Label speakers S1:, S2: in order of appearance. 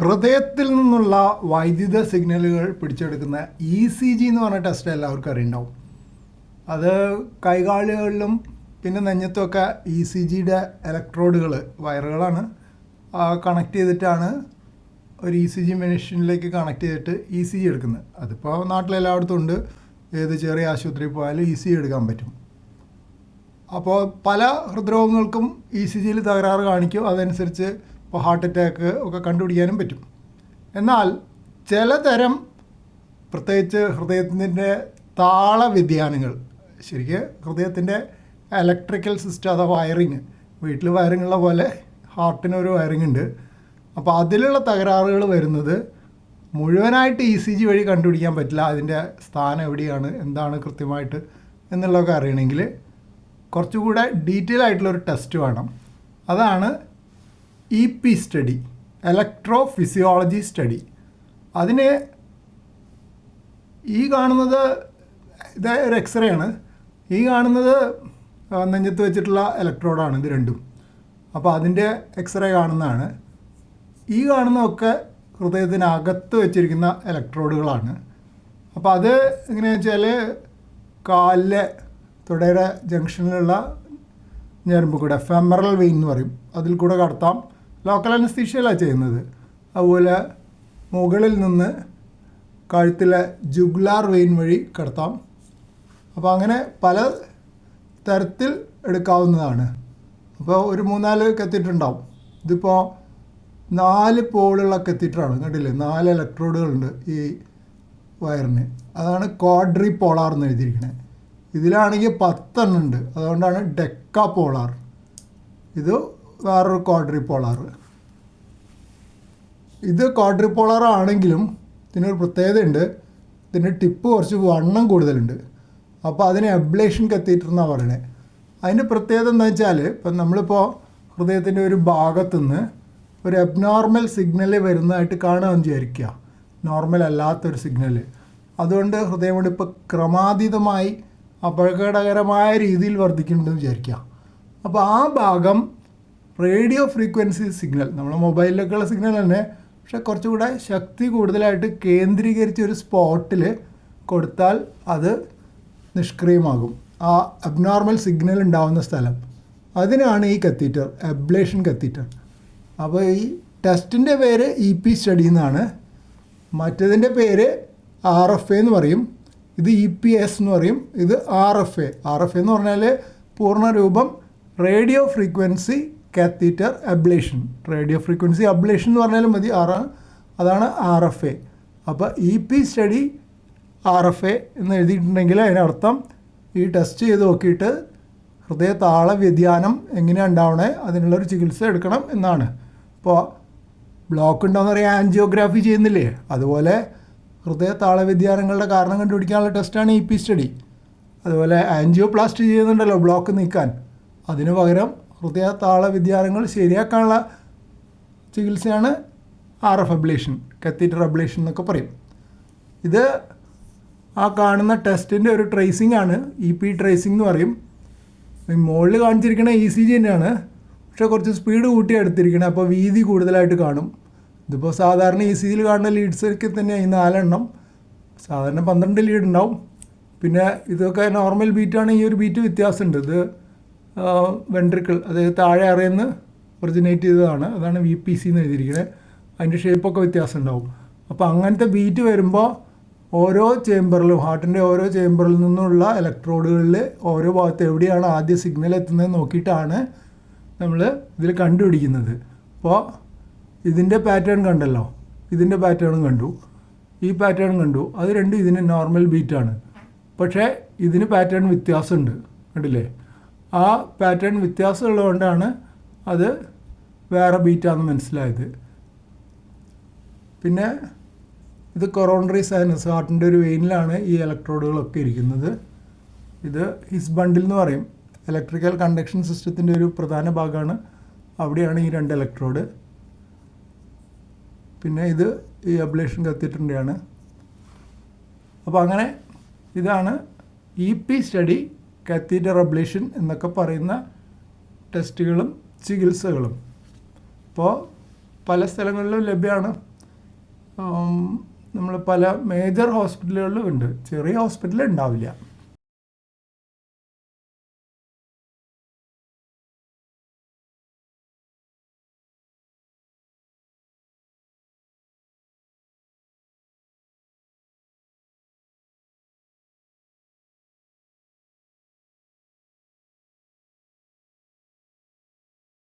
S1: ഹൃദയത്തിൽ നിന്നുള്ള വൈദ്യുത സിഗ്നലുകൾ പിടിച്ചെടുക്കുന്ന ഇ സി ജി എന്ന് പറഞ്ഞ ടെസ്റ്റ് എല്ലാവർക്കും അറിയുണ്ടാവും. അത് കൈകാലുകളിലും പിന്നെ നെഞ്ഞത്തുമൊക്കെ ഇ സി ജിയുടെ ഇലക്ട്രോഡുകൾ വയറുകളാണ്. കണക്ട് ചെയ്തിട്ടാണ് ഒരു ഇ സി ജി മെഷീനിലേക്ക് കണക്ട് ചെയ്തിട്ട് ഇ സി ജി എടുക്കുന്നത്. അതിപ്പോൾ നാട്ടിലെല്ലായിടത്തും ഉണ്ട്. ഏത് ചെറിയ ആശുപത്രിയിൽ പോയാലും ഇ സി ജി എടുക്കാൻ പറ്റും. അപ്പോൾ പല ഹൃദ്രോഗങ്ങൾക്കും ഇ സി ജിയിൽ തകരാറ് കാണിക്കും. അതനുസരിച്ച് ഇപ്പോൾ ഹാർട്ട് അറ്റാക്ക് ഒക്കെ കണ്ടുപിടിക്കാനും പറ്റും. എന്നാൽ ചിലതരം പ്രത്യേകിച്ച് ഹൃദയത്തിന്റെ താള വ്യതിയാനങ്ങൾ ശരിക്ക് ഹൃദയത്തിന്റെ ഇലക്ട്രിക്കൽ സിസ്റ്റം അഥവാ വയറിങ് വീട്ടിൽ വയറിങ്ങുള്ള പോലെ ഹാർട്ടിനൊരു വയറിങ് ഉണ്ട്. അപ്പോൾ അതിലുള്ള തകരാറുകൾ വരുന്നത് മുഴുവനായിട്ട് ഇ സി ജി വഴി കണ്ടുപിടിക്കാൻ പറ്റില്ല. അതിന്റെ സ്ഥാനം എവിടെയാണ് എന്താണ് കൃത്യമായിട്ട് എന്നുള്ളതൊക്കെ അറിയണമെങ്കിൽ കുറച്ചുകൂടെ ഡീറ്റെയിൽ ആയിട്ടുള്ളൊരു ടെസ്റ്റ് വേണം. അതാണ് E P study electrophysiology study അതിന് ഈ കാണുന്നത് ഇത് ഒരു എക്സ്റേ ആണ്. ഈ കാണുന്നത് നെഞ്ചത്ത് വെച്ചിട്ടുള്ള ഇലക്ട്രോഡാണ് ഇത് രണ്ടും. അപ്പോൾ അതിന്റെ എക്സ്റേ കാണുന്നതാണ്. ഈ കാണുന്നതൊക്കെ ഹൃദയത്തിനകത്ത് വെച്ചിരിക്കുന്ന ഇലക്ട്രോഡുകളാണ് അപ്പോൾ അത് എങ്ങനെയാണെന്ന് വെച്ചാൽ കാലിലെ തുടയുടെ ജംഗ്ഷനിലുള്ള ഞരമ്പ് കൂടെ ഫെമറൽ വെയിൻ എന്ന് പറയും. അതിൽ കൂടെ കടത്താം. ലോക്കൽ അനസ്തീഷ്യയിലാണ് ചെയ്യുന്നത്. അതുപോലെ മുകളിൽ നിന്ന് കഴുത്തിലെ ജുഗ്ലാർ വെയിൻ വഴി കിടത്താം. അപ്പോൾ അങ്ങനെ പല തരത്തിൽ എടുക്കാവുന്നതാണ്. അപ്പോൾ ഒരു മൂന്നാൽ കത്തീറ്ററുണ്ടാവും ഇതിപ്പോൾ നാല് പോളുള്ള കത്തീറ്ററാണ് കണ്ടില്ലേ? നാല് ഇലക്ട്രോഡുകളുണ്ട് ഈ വയറിന്. അതാണ് ക്വാഡ്രി പോളാർ എന്ന് എഴുതിയിരിക്കുന്നത് ഇതിലാണെങ്കിൽ പത്തെണ്ണം ഉണ്ട്. അതുകൊണ്ടാണ് ഡെക്ക പോളാർ ഇത് വേറൊരു ക്വാഡ്രി പോളാർ ഇത് ക്വാഡ്രി പോളാർ ആണെങ്കിലും ഇതിനൊരു പ്രത്യേകതയുണ്ട്. ഇതിന്റെ ടിപ്പ് കുറച്ച് വണ്ണം കൂടുതലുണ്ട്. അപ്പോൾ അതിനെ അബ്ലേഷൻ കത്തീറ്റർ എന്നാണ് പറയുന്നത് അതിന്റെ പ്രത്യേകത എന്താ വെച്ചാൽ ഇപ്പം നമ്മളിപ്പോൾ ഹൃദയത്തിന്റെ ഒരു ഭാഗത്തുനിന്ന് ഒരു അബ്നോർമൽ സിഗ്നൽ വരുന്നതായിട്ട് കാണുകയെന്ന് വിചാരിക്കുക. നോർമൽ അല്ലാത്തൊരു സിഗ്നൽ അതുകൊണ്ട് ഹൃദയമിടിപ്പ് ക്രമാതീതമായി അപകടകരമായ രീതിയിൽ വർദ്ധിക്കുന്നുണ്ടെന്ന് വിചാരിക്കുക. അപ്പോൾ ആ ഭാഗം റേഡിയോ ഫ്രീക്വൻസി സിഗ്നൽ നമ്മുടെ മൊബൈലിലൊക്കെയുള്ള സിഗ്നൽ തന്നെ പക്ഷെ കുറച്ചുകൂടെ ശക്തി കൂടുതലായിട്ട് കേന്ദ്രീകരിച്ച ഒരു സ്പോട്ടിൽ കൊടുത്താൽ അത് നിഷ്ക്രിയമാകും. ആ അബ്നോർമൽ സിഗ്നൽ ഉണ്ടാവുന്ന സ്ഥലം. അതിനാണ് ഈ കത്തീറ്റർ അബ്ലേഷൻ കത്തീറ്റർ അപ്പോൾ ഈ ടെസ്റ്റിന്റെ പേര് ഇ പി സ്റ്റഡി എന്നാണ്. മറ്റതിന്റെ പേര് ആർ എഫ് എ എന്ന് പറയും. ഇത് ഇ പി എസ് എന്ന് പറയും. ഇത് R F A R F A എന്ന് പറഞ്ഞാൽ പൂർണരൂപം radio frequency catheter ablation radio frequency ablation എന്ന് പറഞ്ഞാലും മതി ആർ അതാണ് ആർ എഫ് എ അപ്പോൾ E P study R F A എന്ന് എഴുതിയിട്ടുണ്ടെങ്കിൽ അതിനർത്ഥം ഈ ടെസ്റ്റ് ചെയ്ത് നോക്കിയിട്ട് ഹൃദയ താള വ്യതിയാനം എങ്ങനെയാണ് ഉണ്ടാവണേ അതിനുള്ളൊരു ചികിത്സ എടുക്കണം എന്നാണ്. ഇപ്പോൾ ബ്ലോക്ക് ഉണ്ടോയെന്ന് പറയാൻ ആൻജിയോഗ്രാഫി ചെയ്യുന്നില്ലേ? അതുപോലെ ഹൃദയ താള വ്യതിയാനങ്ങളുടെ കാരണം കണ്ടുപിടിക്കാനുള്ള ടെസ്റ്റാണ് ഇ പി സ്റ്റഡി അതുപോലെ ആൻജിയോപ്ലാസ്റ്റി ചെയ്യുന്നുണ്ടല്ലോ ബ്ലോക്ക് നീക്കാൻ. അതിനു പകരം ഹൃദയ താള വ്യതിയാനങ്ങൾ ശരിയാക്കാനുള്ള ചികിത്സയാണ് R F ablation catheter ablation എന്നൊക്കെ പറയും. ഇത് ആ കാണുന്ന ടെസ്റ്റിന്റെ ഒരു ട്രേസിംഗ് ആണ്. ഇ പി ട്രേസിംഗ് എന്ന് പറയും. മുകളിൽ കാണിച്ചിരിക്കുന്ന ഇ സി ജി തന്നെയാണ്. പക്ഷേ കുറച്ച് സ്പീഡ് കൂട്ടി എടുത്തിരിക്കണേ അപ്പോൾ വീതി കൂടുതലായിട്ട് കാണും. ഇതിപ്പോൾ സാധാരണ ഇ സി ജിയിൽ കാണുന്ന ലീഡ്സൊക്കെ തന്നെ ഈ നാലെണ്ണം. സാധാരണ പന്ത്രണ്ട് ലീഡ് ഉണ്ടാവും. പിന്നെ ഇതൊക്കെ നോർമൽ ബീറ്റാണ് ഈ ഒരു ബീറ്റ് വ്യത്യാസമുണ്ട്. ഇത് വെൻട്രിക്കിൾ അതായത് താഴെ അറിയുന്ന ഒറിജിനേറ്റ് ചെയ്തതാണ്. അതാണ് വി പി സി എന്ന് എഴുതിയിരിക്കുന്നത് അതിന്റെ ഷേപ്പൊക്കെ വ്യത്യാസം ഉണ്ടാവും. അപ്പോൾ അങ്ങനത്തെ ബീറ്റ് വരുമ്പോൾ ഓരോ ചേമ്പറിലും ഹാർട്ടിന്റെ ഓരോ ചേമ്പറിൽ നിന്നുള്ള ഇലക്ട്രോഡുകളിൽ ഓരോ ഭാഗത്ത് എവിടെയാണ് ആദ്യ സിഗ്നൽ എത്തുന്നത് നോക്കിയിട്ടാണ് നമ്മൾ ഇതിൽ കണ്ടുപിടിക്കുന്നത്. അപ്പോൾ ഇതിന്റെ പാറ്റേൺ കണ്ടല്ലോ. ഇതിന്റെ പാറ്റേണും കണ്ടു. ഈ പാറ്റേൺ കണ്ടു. അത് രണ്ടും ഇതിന് നോർമൽ ബീറ്റാണ് പക്ഷേ ഇതിന് പാറ്റേൺ വ്യത്യാസമുണ്ട്. കണ്ടില്ലേ? ആ പാറ്റേൺ വ്യത്യാസമുള്ളതുകൊണ്ടാണ് അത് വേറെ ബീറ്റാന്ന് മനസ്സിലായത്. പിന്നെ ഇത് കൊറോണറി സൈനസ് ഹാർട്ടിന്റെ ഒരു വെയിനിലാണ് ഈ ഇലക്ട്രോഡുകളൊക്കെ ഇരിക്കുന്നത്. ഇത് ഹിസ് ബണ്ടിൽ എന്ന് പറയും. ഇലക്ട്രിക്കൽ കണ്ടക്ഷൻ സിസ്റ്റത്തിന്റെ ഒരു പ്രധാന ഭാഗമാണ്. അവിടെയാണ് ഈ രണ്ട് ഇലക്ട്രോഡ് പിന്നെ ഇത് ഈ അബ്ലേഷൻ കത്തീറ്ററിന്റെയാണ് അപ്പോൾ അങ്ങനെ ഇതാണ് E P study catheter ablation എന്നൊക്കെ പറയുന്ന ടെസ്റ്റുകളും ചികിത്സകളും. ഇപ്പോൾ പല സ്ഥലങ്ങളിലും ലഭ്യമാണ്. നമ്മൾ പല മേജർ ഹോസ്പിറ്റലുകളിലും ഉണ്ട്. ചെറിയ ഹോസ്പിറ്റലിൽ ഉണ്ടാവില്ല.